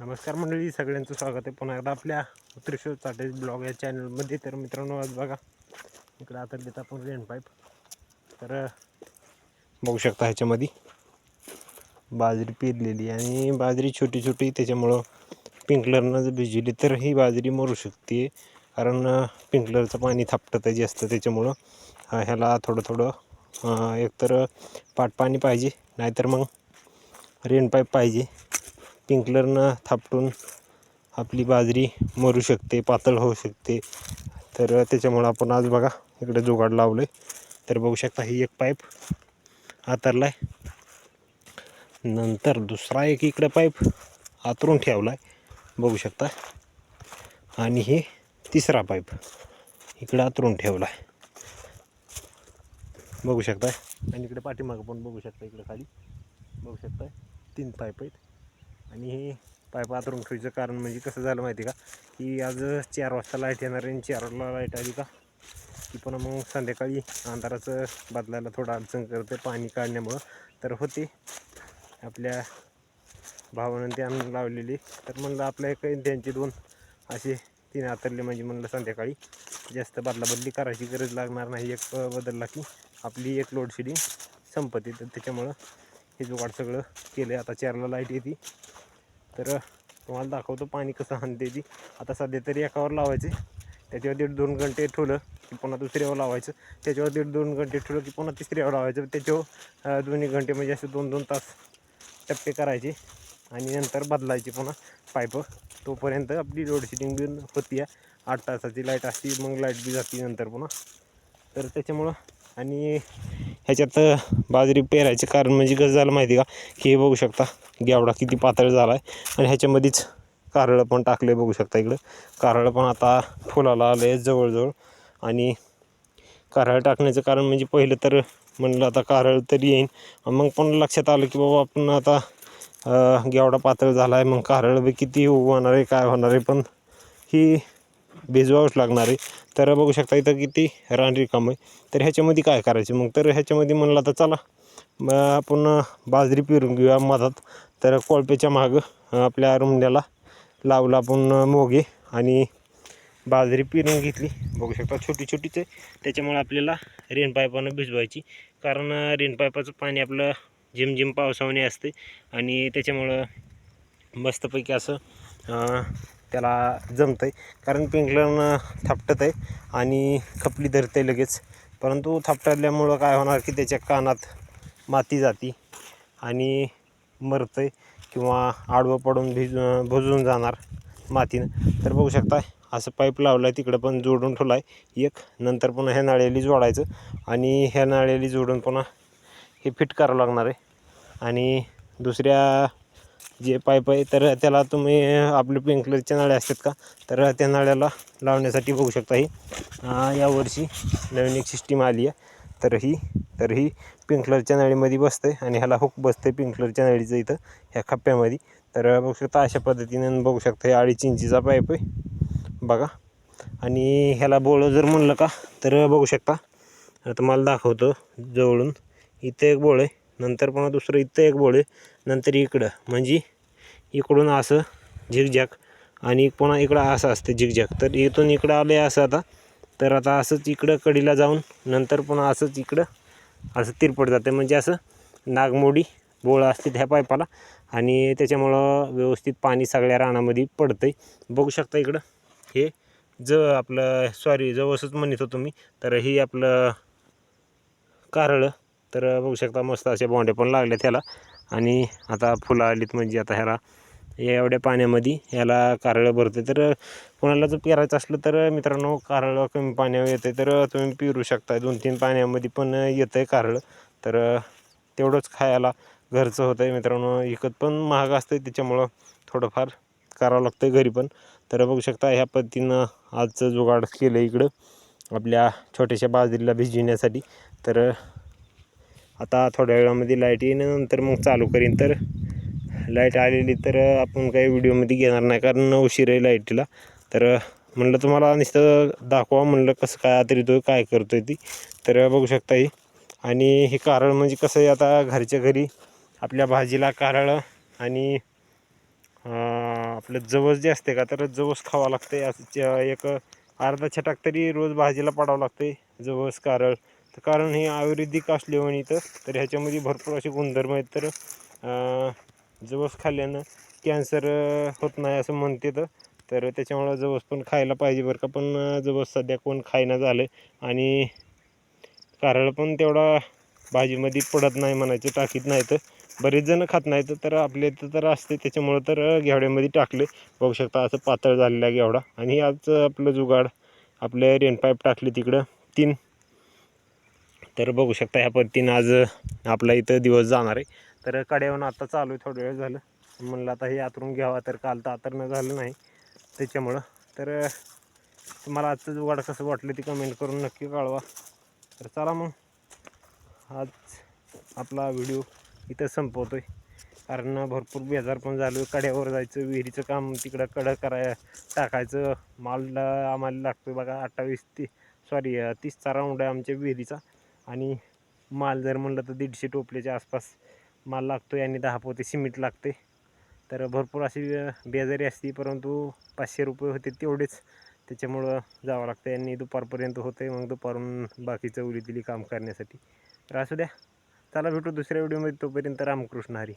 नमस्कार मंडळी सगळ्यांचं स्वागत आहे. पुन्हा एकदा आपल्या त्रिशूर चाटे ब्लॉग या चॅनलमध्ये. तर मित्रांनो आज बघा इकडं आता देत आपण रेन पाईप. तर बघू शकता ह्याच्यामध्ये बाजरी पेरलेली आणि बाजरी छोटी छोटी त्याच्यामुळं पिंकलरनं जर भिजली तर ही बाजरी मरू शकते. कारण पिंकलरचं पाणी थापटत आहे जास्त त्याच्यामुळं ह्याला थोडं थोडं एकतर पाट पाणी पाहिजे नाहीतर मग रेन पाईप पाहिजे. स्प्रिंकलरनं थापटून आपली बाजरी मरू शकते पातळ होऊ शकते. तर त्याच्यामुळं आपण आज बघा इकडे जुगाड लावलं आहे तर बघू शकता ही एक पाईप आतरला आहे नंतर दुसरा एक इकडे पाईप आतरून ठेवला आहे बघू शकता. आणि हे तिसरा पाईप इकडं आतरून ठेवला आहे बघू शकता आणि इकडे पाठीमागं पण बघू शकता इकडे खाली. बघू शकता तीन पाईप आहेत. आणि हे पाईप आतरून ठेवायचं कारण म्हणजे कसं झालं माहिती आहे का? की आज चार वाजता लाइट येणार आहे आणि चारला लाइट आली का? की पण मग संध्याकाळी अंधाराचं बदलायला थोडं अडचण करते पाणी काढण्यामुळं. तर होते. आपल्या भावानं ते आणून लावलेली. तर म्हणलं आपल्या काही त्यांचे दोन असे तीन आतरले म्हणजे म्हणलं संध्याकाळी जास्त बदलाबदली करायची गरज लागणार नाही. एक बदलला की आपली एक लोडशेडिंग संपत्ती संपते तर त्याच्यामुळं हे जुगाड सगळं केलं आहे आता चारला लाइट येते. तर तुम्हाला दाखवतो पाणी कसं हाणते ती. आता सध्या तरी एकावर लावायचे. त्याच्यावर दीड दोन घंटे ठेवलं की पुन्हा दुसऱ्यावर लावायचं. त्याच्यावर दीड दोन घंटे ठेवलं की पुन्हा तिसऱ्यावर लावायचं. त्याच्यावर दोन्ही घंटे म्हणजे असे दोन दोन तास टप्पे करायचे. आणि नंतर बदलायची पुन्हा पाईप. तोपर्यंत आपली लोडशेडिंग बी होती आहे आठ तासाची लाइट असती मग लाइट बी जाते नंतर पुन्हा. तर त्याच्यामुळं आणि ह्याच्यात बाजरी पेरायचं कारण म्हणजे कसं झालं माहिती आहे का? की हे बघू शकता. गेवडा किती पातळ झाला आहे आणि ह्याच्यामध्येच कारळं पण टाकले बघू शकता इकडं. कारळं पण आता फुलाला आलं आहे जवळजवळ. आणि कारळ टाकण्याचं कारण म्हणजे पहिलं तर म्हणलं आता कारळ तरी येईन. मग पण लक्षात आलं की बाबा आपण आता गेवडा पातळ झाला आहे मग कारळ बी किती होणार आहे काय होणार आहे? पण ही भिजवावंच लागणार आहे. तर बघू शकता इथं किती रान रिकाम आहे. तर ह्याच्यामध्ये काय करायचं? मग तर ह्याच्यामध्ये म्हणलं आता चला मग आपण बाजरी पिरून घेऊया मधात. तर कोळपेच्या मागं आपल्या रुंड्याला लावलं आपण मोगे आणि बाजरी पिरून घेतली. बघू शकता छोटी छोटीच आहे. त्याच्यामुळे आपल्याला रेन पाईपानं भिजवायची. कारण रेन पाईपाचं पाणी आपलं झिमझिम पावसावणे असते आणि त्याच्यामुळं मस्तपैकी असं त्याला जमतं आहे कारण पिंकलरनं थापटत आहे आणि खपली धरते लगेच. परंतु थापटल्यामुळं काय होणार की त्याच्या कानात माती जाती आणि मरतं आहे किंवा आडवं पडून भिज भुजून जाणार मातीनं. तर बघू शकता असं पाईप लावलं आहे तिकडं पण जोडून ठेवला आहे एक नंतर पुन्हा ह्या नाळ्याली जोडायचं आणि ह्या नाळ्याली जोडून पुन्हा हे फिट करावं लागणार आहे. आणि दुसऱ्या जे पाईप आहे तर त्याला तुम्ही आपले पिंकलरच्या नळे असतात का तर त्या नळ्याला लावण्यासाठी बघू शकता ही. यावर्षी नवीन एक सिस्टीम आली आहे. तर ही तर ही पिंकलरच्या नळीमध्ये बसते आणि ह्याला हुक बसते पिंकलरच्या नळीचं इथं ह्या खप्प्यामध्ये. तर बघू शकता अशा पद्धतीने बघू शकता हे अडीच इंचीचा पाईप आहे बघा. आणि ह्याला बोळं जर म्हणलं का तर बघू शकता. आता तुम्हाला दाखवतो जवळून. इथं एक बोळ आहे. नंतर पुन्हा दुसरं इथं एक बोळ आहे. नंतर इकडं. म्हणजे इकडून असं झिकझॅक आणि पुन्हा इकडं असं असतं झिकझॅक तर इथून इकडं आलं आहे असं आता. तर आता असंच इकडं कडीला जाऊन नंतर पुन्हा असंच इकडं असं तिरपट जातं. म्हणजे असं नागमोडी बोळ असते ह्या पाईपाला आणि त्याच्यामुळं व्यवस्थित पाणी सगळ्या रानामध्ये पडतं आहे बघू शकता इकडं. हे ज आपलं सॉरी जवळच म्हणत होतो मी. तर ही आपलं कारळं तर बघू शकता मस्त असे बोंडे पण लागले त्याला आणि आता फुलं आलीत म्हणजे आता ह्याला. एवढ्या पाण्यामध्ये ह्याला कारळं भरते तर कोणाला जर पेरायचं असलं तर मित्रांनो कारळं कमी पाण्यावर येते तर तुम्ही पेरू शकता दोन तीन पाण्यामध्ये पण येतं आहे कारळं. तर तेवढंच खायला घरचं होतं आहे मित्रांनो. विकत पण महाग असतं आहे त्याच्यामुळं थोडंफार करावं लागतं आहे घरी पण. तर बघू शकता ह्या पद्धतीनं आजचं जुगाड केलं इकडं. आपल्या छोट्याशा बाजरीला भिजविण्यासाठी. तर आता थोड्या वेळामध्ये लाइट येईन नंतर मग चालू करीन. तर लाइट आलेली तर आपण काही व्हिडिओमध्ये घेणार नाही कारण उशीर आहे लाईटीला. तर म्हणलं तुम्हाला नुसतं दाखवा म्हणलं कसं काय आतरितो काय करतो आहे ती. तर बघू शकता ही. आणि हे कारळ म्हणजे कसं आहे आता घरच्या घरी आपल्या भाजीला कारळ आणि आपलं जवस जे असते का तर जवस खावं लागते असं च- एक अर्धा छटाक तरी रोज भाजीला पडावं लागते जवस कारळ. तर कारण हे आयुर्वेदिक असल्यामुळे इथं तर ह्याच्यामध्ये भरपूर असे गुणधर्म आहेत. तर जवस खाल्ल्यानं कॅन्सर होत नाही असं म्हणते तर त्याच्यामुळं जवस पण खायला पाहिजे बरं का. पण जवस सध्या कोण खायना झालं आणि कारळ पण तेवढा भाजीमध्ये पडत नाही म्हणायचं टाकीत नाही तर बरेच जण खात नाहीत तर आपल्या इथं तर असते. त्याच्यामुळं तर घेवड्यामध्ये टाकले बघू शकता असं पातळ झालेला घेवडा. आणि आज आपलं जुगाड आपले रेनपाईप टाकले तिकडं. तीन तर बघू शकता ह्या पद्धतीनं आज आपला इथं दिवस जाणार आहे. तर कड्यावरून आता चालू आहे थोडा वेळ झालं. म्हणलं आता हे आतरून घ्यावा तर काल तर आतरणं झालं नाही. त्याच्यामुळं तर तुम्हाला आजचं जुगाड कसं वाटलं ते कमेंट करून नक्की कळवा. तर चला मग आज आपला व्हिडिओ इथं संपवतो आहे कारण भरपूर बेजार पण झालो कड्यावर जायचं विहिरीचं काम तिकडं कडं कराय टाकायचं. माल आम्हाला लागतो बघा अठ्ठावीस ती सॉरी तीसचा राऊंड आहे आमच्या विहिरीचा. आणि माल जर म्हणलं तर दीडशे टोपल्याच्या आसपास माल लागतो आहे आणि दहा पोते सिमेंट लागते तर भरपूर अशी बेजारी असते परंतु पाचशे रुपये होते तेवढेच. त्याच्यामुळं जावं लागतं आणि दुपारपर्यंत होते मग दुपारून बाकीचं उली दिली काम करण्यासाठी. तर असू द्या. चला भेटू दुसऱ्या व्हिडिओमध्ये. तोपर्यंत रामकृष्ण हरी.